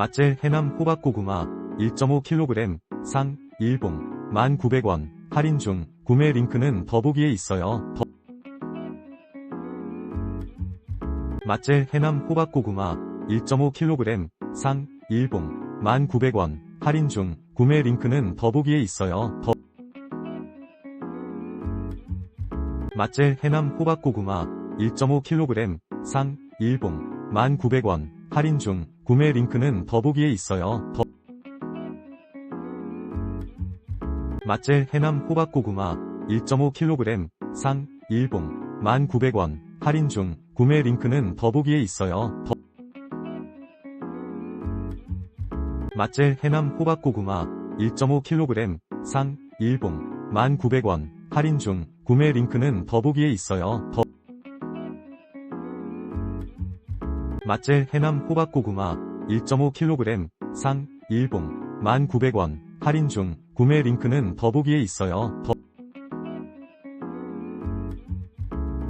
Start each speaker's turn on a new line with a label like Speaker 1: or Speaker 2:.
Speaker 1: 맛젤 해남 호박고구마 1.5kg 상 1봉 1,900원 할인 중 구매 링크는 더보기에 있어요. 더... 맛젤 해남 호박고구마 1.5kg 상 1봉 1,900원 할인 중 구매 링크는 더보기에 있어요. 더... 맛젤 해남 호박고구마 1.5kg 상 1봉 1,900원 할인 중 구매 링크는 더보기에 있어요. 더... 맛젤 해남 호박고구마 1.5kg 상 1봉 1,900원 할인 중 구매 링크는 더보기에 있어요. 더... 맛젤 해남 호박고구마 1.5kg 상 1봉 1,900원 할인 중 구매 링크는 더보기에 있어요. 더... 맛젤 해남 호박고구마 1.5kg 상 1봉 1,900원 할인 중 구매 링크는 더보기에 있어요. 더...